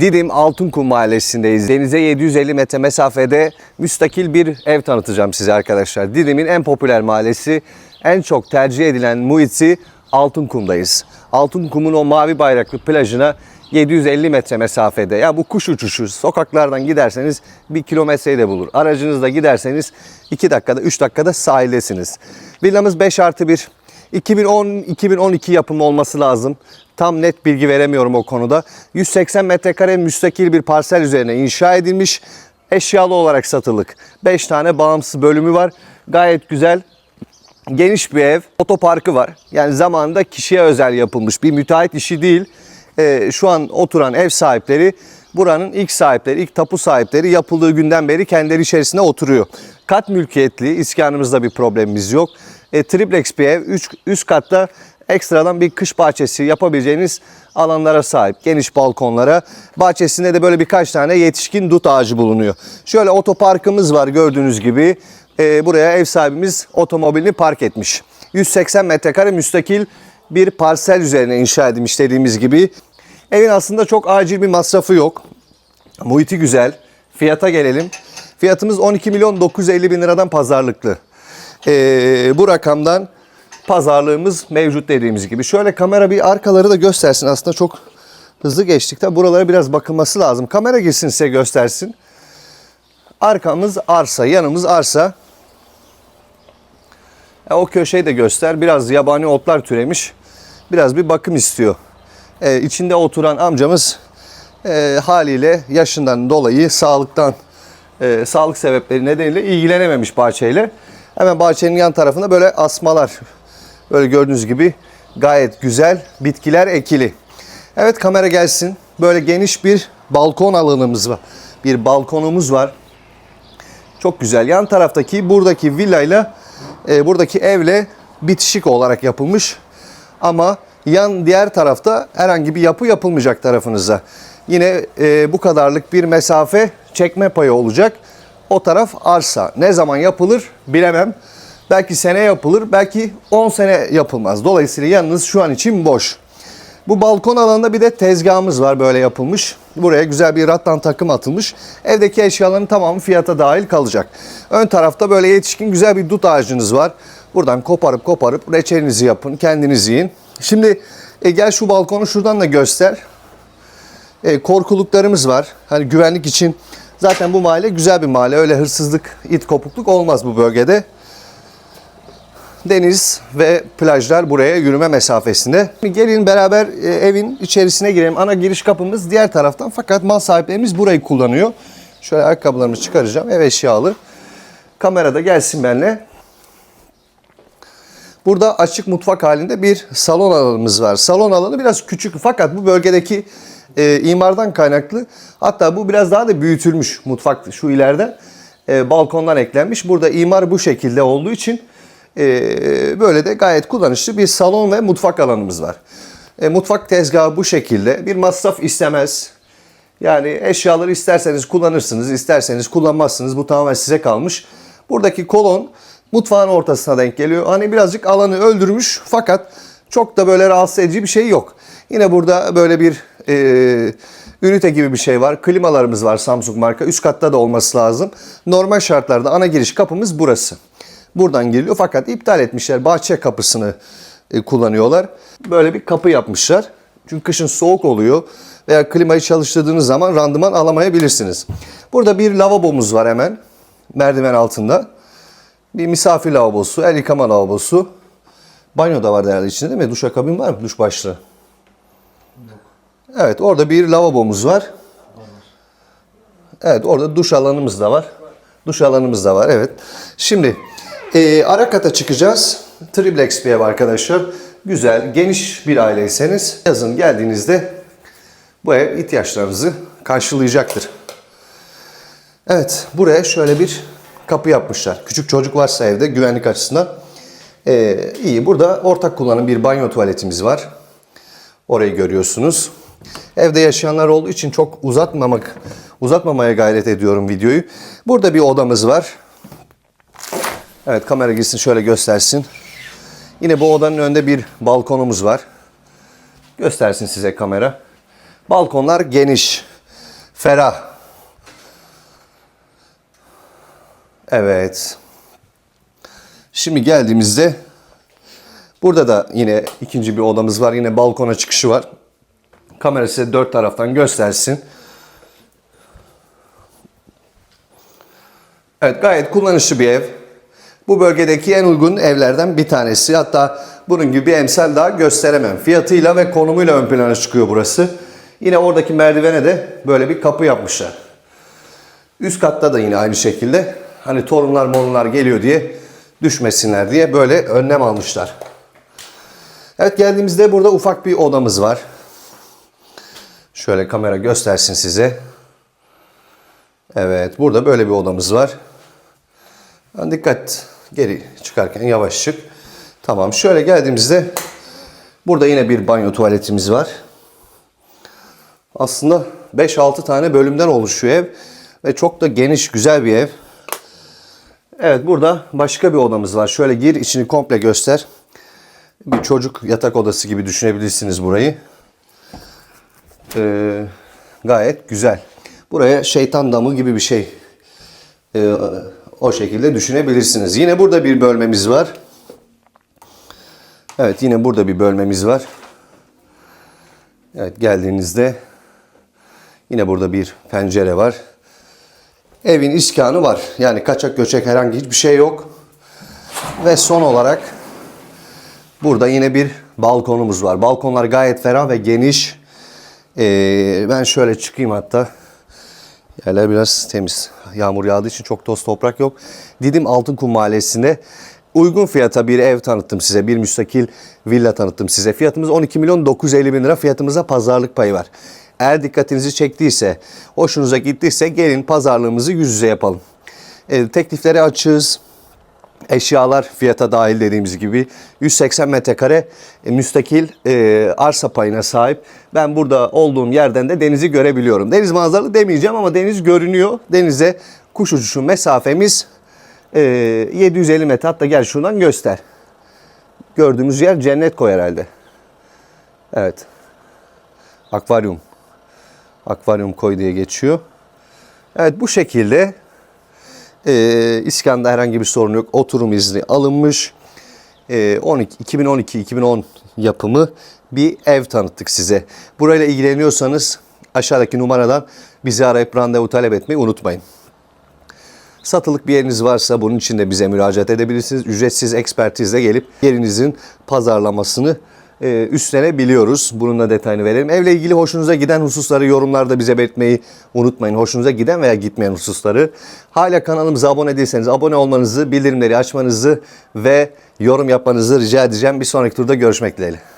Didim Altınkum Mahallesi'ndeyiz. Denize 750 metre mesafede müstakil bir ev tanıtacağım size arkadaşlar. Didim'in en popüler mahallesi, en çok tercih edilen muhiti Altınkum'dayız. Altınkum'un o mavi bayraklı plajına 750 metre mesafede. Ya bu kuş uçuşu sokaklardan giderseniz bir kilometreyi de bulur. Aracınızla giderseniz 2 dakikada 3 dakikada sahildesiniz. Villamız 5 artı 1. 2010-2012 yapımı olması lazım. Tam net bilgi veremiyorum o konuda. 180 metrekare müstakil bir parsel üzerine inşa edilmiş. Eşyalı olarak satılık. 5 tane bağımsız bölümü var. Gayet güzel. Geniş bir ev. Otoparkı var. Yani zamanında kişiye özel yapılmış bir müteahhit işi değil. Ee, şu an oturan ev sahipleri buranın ilk sahipleri, ilk tapu sahipleri yapıldığı günden beri kendileri içerisinde oturuyor. Kat mülkiyetli, iskanımızda bir problemimiz yok. E, triplex bir ev, üç, üst katta ekstradan bir kış bahçesi yapabileceğiniz alanlara sahip. Geniş balkonlara. Bahçesinde de böyle birkaç tane yetişkin dut ağacı bulunuyor. Şöyle otoparkımız var gördüğünüz gibi. E, buraya ev sahibimiz otomobilini park etmiş. 180 metrekare müstakil bir parsel üzerine inşa edilmiş dediğimiz gibi. Evin aslında çok acil bir masrafı yok. Muhiti güzel. Fiyata gelelim. Fiyatımız 12 milyon 950 bin liradan pazarlıklı. Ee, bu rakamdan pazarlığımız mevcut dediğimiz gibi. Şöyle kamera bir arkaları da göstersin. Aslında çok hızlı geçtik de buralara biraz bakılması lazım. Kamera girsin size göstersin. Arkamız arsa, yanımız arsa. E, o köşeyi de göster. Biraz yabani otlar türemiş. Biraz bir bakım istiyor. E, içinde oturan amcamız e, haliyle yaşından dolayı sağlıktan e, sağlık sebepleri nedeniyle ilgilenememiş bahçeyle. Hemen bahçenin yan tarafında böyle asmalar. Böyle gördüğünüz gibi gayet güzel bitkiler ekili. Evet kamera gelsin. Böyle geniş bir balkon alanımız var. Bir balkonumuz var. Çok güzel. Yan taraftaki buradaki villayla e, buradaki evle bitişik olarak yapılmış. Ama yan diğer tarafta herhangi bir yapı yapılmayacak tarafınıza. Yine e, bu kadarlık bir mesafe çekme payı olacak. O taraf arsa. Ne zaman yapılır bilemem. Belki sene yapılır, belki 10 sene yapılmaz. Dolayısıyla yanınız şu an için boş. Bu balkon alanında bir de tezgahımız var böyle yapılmış. Buraya güzel bir rattan takım atılmış. Evdeki eşyaların tamamı fiyata dahil kalacak. Ön tarafta böyle yetişkin güzel bir dut ağacınız var. Buradan koparıp koparıp reçelinizi yapın, kendiniz yiyin. Şimdi e, gel şu balkonu şuradan da göster. E, korkuluklarımız var. Hani güvenlik için zaten bu mahalle güzel bir mahalle. Öyle hırsızlık, it kopukluk olmaz bu bölgede. Deniz ve plajlar buraya yürüme mesafesinde. Gelin beraber e, evin içerisine girelim. Ana giriş kapımız diğer taraftan fakat mal sahiplerimiz burayı kullanıyor. Şöyle ayakkabılarımı çıkaracağım. Ev eşyalı. Kamerada gelsin benimle. Burada açık mutfak halinde bir salon alanımız var. Salon alanı biraz küçük fakat bu bölgedeki e, imardan kaynaklı. Hatta bu biraz daha da büyütülmüş mutfak şu ileride. E, balkondan eklenmiş. Burada imar bu şekilde olduğu için e, böyle de gayet kullanışlı bir salon ve mutfak alanımız var. E, mutfak tezgahı bu şekilde. Bir masraf istemez. Yani eşyaları isterseniz kullanırsınız, isterseniz kullanmazsınız. Bu tamamen size kalmış. Buradaki kolon mutfağın ortasına denk geliyor. Hani birazcık alanı öldürmüş fakat çok da böyle rahatsız edici bir şey yok. Yine burada böyle bir e, ünite gibi bir şey var. Klimalarımız var Samsung marka. Üst katta da olması lazım. Normal şartlarda ana giriş kapımız burası. Buradan giriliyor fakat iptal etmişler. Bahçe kapısını e, kullanıyorlar. Böyle bir kapı yapmışlar. Çünkü kışın soğuk oluyor veya klimayı çalıştırdığınız zaman randıman alamayabilirsiniz. Burada bir lavabomuz var hemen merdiven altında. Bir misafir lavabosu, el yıkama lavabosu. Banyo da var herhalde içinde değil mi? Duşakabin var mı? Duş başlığı. Evet orada bir lavabomuz var. Evet orada duş alanımız da var. Duş alanımız da var evet. Şimdi e, ara kata çıkacağız. Triplex bir ev arkadaşlar. Güzel, geniş bir aileyseniz yazın geldiğinizde bu ev ihtiyaçlarınızı karşılayacaktır. Evet, buraya şöyle bir kapı yapmışlar. Küçük çocuk varsa evde güvenlik açısından ee, iyi. Burada ortak kullanım bir banyo tuvaletimiz var. Orayı görüyorsunuz. Evde yaşayanlar olduğu için çok uzatmamak uzatmamaya gayret ediyorum videoyu. Burada bir odamız var. Evet kamera girsin şöyle göstersin. Yine bu odanın önünde bir balkonumuz var. Göstersin size kamera. Balkonlar geniş. Ferah. Evet. Şimdi geldiğimizde burada da yine ikinci bir odamız var. Yine balkona çıkışı var. Kamera size dört taraftan göstersin. Evet gayet kullanışlı bir ev. Bu bölgedeki en uygun evlerden bir tanesi. Hatta bunun gibi bir emsal daha gösteremem. Fiyatıyla ve konumuyla ön plana çıkıyor burası. Yine oradaki merdivene de böyle bir kapı yapmışlar. Üst katta da yine aynı şekilde. Hani torunlar morunlar geliyor diye düşmesinler diye böyle önlem almışlar. Evet geldiğimizde burada ufak bir odamız var. Şöyle kamera göstersin size. Evet burada böyle bir odamız var. Yani dikkat geri çıkarken yavaş çık. Tamam şöyle geldiğimizde burada yine bir banyo tuvaletimiz var. Aslında 5-6 tane bölümden oluşuyor ev. Ve çok da geniş güzel bir ev. Evet burada başka bir odamız var. Şöyle gir içini komple göster. Bir çocuk yatak odası gibi düşünebilirsiniz burayı. Ee, gayet güzel. Buraya şeytan damı gibi bir şey. Ee, o şekilde düşünebilirsiniz. Yine burada bir bölmemiz var. Evet yine burada bir bölmemiz var. Evet geldiğinizde yine burada bir pencere var. Evin iskanı var. Yani kaçak göçek herhangi hiçbir şey yok. Ve son olarak burada yine bir balkonumuz var. Balkonlar gayet ferah ve geniş. Ee, ben şöyle çıkayım hatta. Yerler biraz temiz. Yağmur yağdığı için çok toz toprak yok. Didim Altınkum Mahallesi'nde uygun fiyata bir ev tanıttım size. Bir müstakil villa tanıttım size. Fiyatımız 12 milyon 950 bin lira. Fiyatımıza pazarlık payı var. Eğer dikkatinizi çektiyse, hoşunuza gittiyse gelin pazarlığımızı yüz yüze yapalım. E, tekliflere açığız. Eşyalar fiyata dahil dediğimiz gibi 180 metrekare e, müstakil e, arsa payına sahip. Ben burada olduğum yerden de denizi görebiliyorum. Deniz manzaralı demeyeceğim ama deniz görünüyor. Denize kuş uçuşu mesafemiz e, 750 metre. Hatta gel şuradan göster. Gördüğümüz yer cennet koy herhalde. Evet. Akvaryum. Akvaryum koy diye geçiyor. Evet bu şekilde ee, İskan'da herhangi bir sorun yok. Oturum izni alınmış. Ee, 12 2012-2010 yapımı bir ev tanıttık size. Burayla ilgileniyorsanız aşağıdaki numaradan bizi arayıp randevu talep etmeyi unutmayın. Satılık bir yeriniz varsa bunun için de bize müracaat edebilirsiniz. Ücretsiz ekspertizle gelip yerinizin pazarlamasını e, üstlenebiliyoruz. Bunun da detayını verelim. Evle ilgili hoşunuza giden hususları yorumlarda bize belirtmeyi unutmayın. Hoşunuza giden veya gitmeyen hususları. Hala kanalımıza abone değilseniz abone olmanızı, bildirimleri açmanızı ve yorum yapmanızı rica edeceğim. Bir sonraki turda görüşmek dileğiyle.